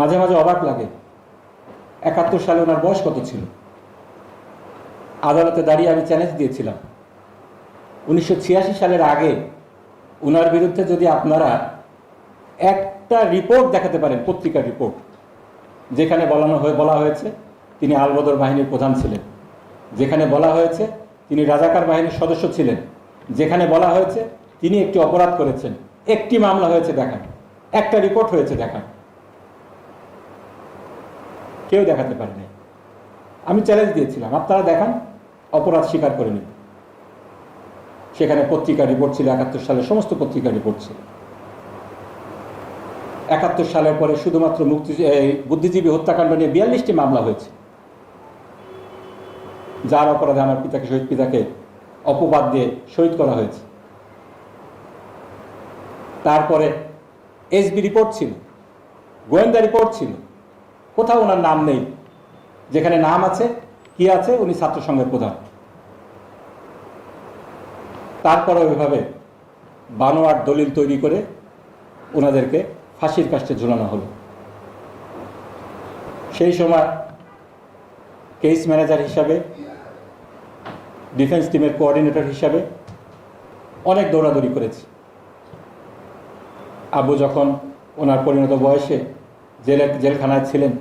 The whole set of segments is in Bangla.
মাঝে মাঝে অবাক লাগে। একাত্তর সালে ওনার বয়স কত ছিল? আদালতে দাঁড়িয়ে আমি চ্যালেঞ্জ দিয়েছিলাম। উনিশশো ছিয়াশি সালের আগে ওনার বিরুদ্ধে যদি আপনারা একটা রিপোর্ট দেখাতে পারেন, পত্রিকার রিপোর্ট যেখানে বলানো হয়ে, বলা হয়েছে তিনি আলবদর বাহিনীর প্রধান ছিলেন, যেখানে বলা হয়েছে তিনি রাজাকার বাহিনীর সদস্য ছিলেন, যেখানে বলা হয়েছে তিনি একটি অপরাধ করেছেন, একটি মামলা হয়েছে দেখান একটা রিপোর্ট হয়েছে দেখান কেউ দেখাতে পারেনি আমি চ্যালেঞ্জ দিয়েছিলাম, আপনারা দেখান, অপরাধ স্বীকার করে নিন। সেখানে পত্রিকা রিপোর্ট ছিল, একাত্তর সালের সমস্ত পত্রিকা রিপোর্ট ছিল। একাত্তর সালের পরে শুধুমাত্র মুক্তি বুদ্ধিজীবী হত্যাকাণ্ড নিয়ে বিয়াল্লিশটি মামলা হয়েছে। যার অপরাধে আমার পিতাকে, শহীদ পিতাকে অপবাদ দিয়ে শহীদ করা হয়েছে। তারপরে এসবি রিপোর্ট ছিল, গোয়েন্দা রিপোর্ট ছিল। কোথাও ওনার নাম নেই। যেখানে নাম আছে, কি আছে, উনি ছাত্র সংঘের প্রধান। তারপরে ওইভাবে বানোয়ার দলিল তৈরি করে ওনাদেরকে ফাঁসির কাষ্টে ঝুলানো হলো। সেই সময় কেস ম্যানেজার হিসাবে, ডিফেন্স টিমের কোঅর্ডিনেটর হিসাবে অনেক দৌড়াদৌড়ি করেছি। আবু যখন ওনার পরিণত বয়সে জেলে, জেলখানায় ছিলেন।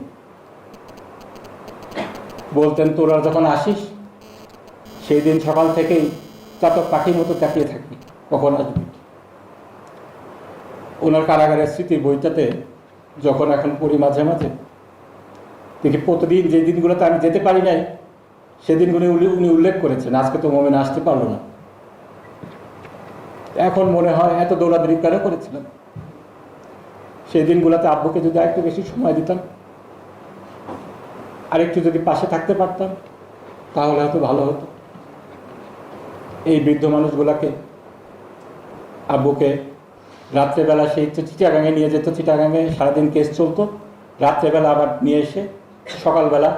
বলতেন, তোরা যখন আসিস, সেই দিন সকাল থেকেই চাতক পাখির মতো তাকিয়ে থাকি কখন আসবি? ওনার কারাগারের স্মৃতির বইটাতে যখন এখন পড়ি মাঝে মাঝে, দেখি প্রতিদিন যে দিনগুলোতে আমি যেতে পারি নাই সেদিনগুলি উনি- উল্লেখ করেছেন, আজকে তো মোমেন আসতে পারল না। এখন মনে হয় এত দৌড়াদৌড়ি কেন করেছিলাম সেই দিনগুলোতে আব্বুকে যদি আরেকটু বেশি সময় দিতাম, আরেকটু যদি পাশে থাকতে পারতাম, তাহলে হয়তো ভালো হতো। এই বৃদ্ধ মানুষগুলাকে আব্বুকে রাত্রেবেলা সেই তো চিটাগাঙে নিয়ে যেত, চিটাগাঙে সারাদিন কেস চলতো। রাত্রেবেলা আবার নিয়ে এসে সকালবেলা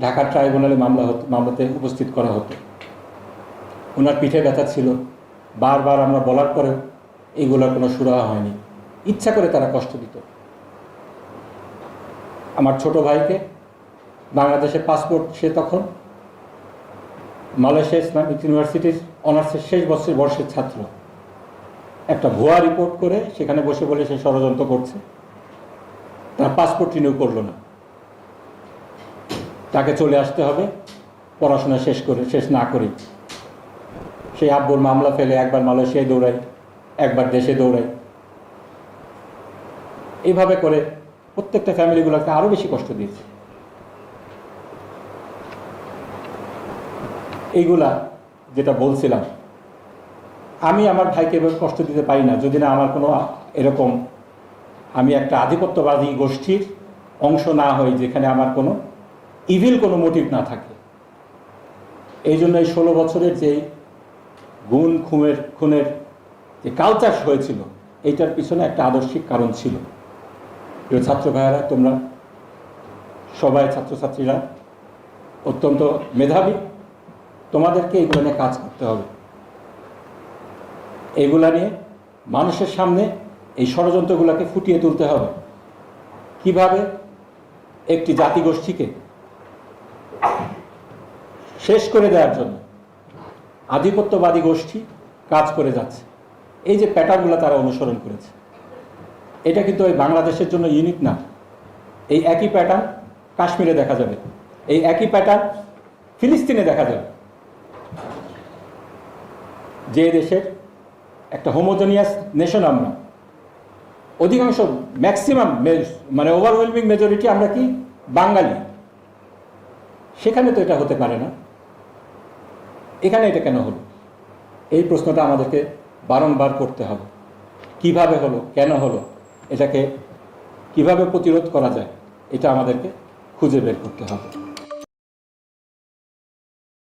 ঢাকার ট্রাইব্যুনালে মামলা হতো, মামলাতে উপস্থিত করা হতো। ওনার পিঠে ব্যথা ছিল। বারবার আমরা বলার পরেও এগুলোর কোনো সুরাহা হয়নি। ইচ্ছা করে তারা কষ্ট দিত। আমার ছোট ভাইকে বাংলাদেশের পাসপোর্ট সে তখন মালয়েশিয়া ইসলামিক ইউনিভার্সিটির অনার্সের শেষ বছর বর্ষের ছাত্র। একটা ভুয়া রিপোর্ট করে সেখানে বসে বলে সে ষড়যন্ত্র করছে। তার পাসপোর্ট রিনিউ করল না। তাকে চলে আসতে হবে, পড়াশোনা শেষ করে, শেষ না করে। সেই আব্বুর মামলা ফেলে একবার মালয়েশিয়ায় দৌড়াই একবার দেশে দৌড়াই এইভাবে করে প্রত্যেকটা ফ্যামিলিগুলোকে আরও বেশি কষ্ট দিয়েছে। এইগুলা যেটা বলছিলাম, আমি আমার ভাইকে এভাবে কষ্ট দিতে পারি না, যদি না আমার কোনো এরকম আমি একটা আধিপত্যবাদী গোষ্ঠীর অংশ না হই, যেখানে আমার কোনো ইভিল কোনো মোটিভ না থাকে। এই জন্য এই ষোলো বছরের যে গুণ খুনের খুনের যে কালচার হয়েছিল, এইটার পিছনে একটা আদর্শিক কারণ ছিল। প্রিয় ছাত্র ভাইয়েরা তোমরা সবাই ছাত্রছাত্রীরা অত্যন্ত মেধাবী। তোমাদেরকে এইগুলো নিয়ে কাজ করতে হবে। এইগুলা নিয়ে মানুষের সামনে এই ষড়যন্ত্রগুলোকে ফুটিয়ে তুলতে হবে। কীভাবে একটি জাতিগোষ্ঠীকে শেষ করে দেওয়ার জন্য আধিপত্যবাদী গোষ্ঠী কাজ করে যাচ্ছে। এই যে প্যাটার্নগুলো তারা অনুসরণ করেছে। এটা কিন্তু ওই বাংলাদেশের জন্য ইউনিক না। এই একই প্যাটার্ন কাশ্মীরে দেখা যাবে। এই একই প্যাটার্ন ফিলিস্তিনে দেখা যাবে। যে দেশের একটা হোমোজেনিয়াস নেশন আমরা, অধিকাংশ ম্যাক্সিমাম মানে ওভারওয়েলমিং মেজরিটি আমরা কি? বাঙালি। সেখানে তো এটা হতে পারে না। এখানে এটা কেন হলো? এই প্রশ্নটা আমাদেরকে বারংবার করতে হবে। কীভাবে হলো? কেন হলো? এটাকে কীভাবে প্রতিরোধ করা যায় এটা আমাদেরকে খুঁজে বের করতে হবে।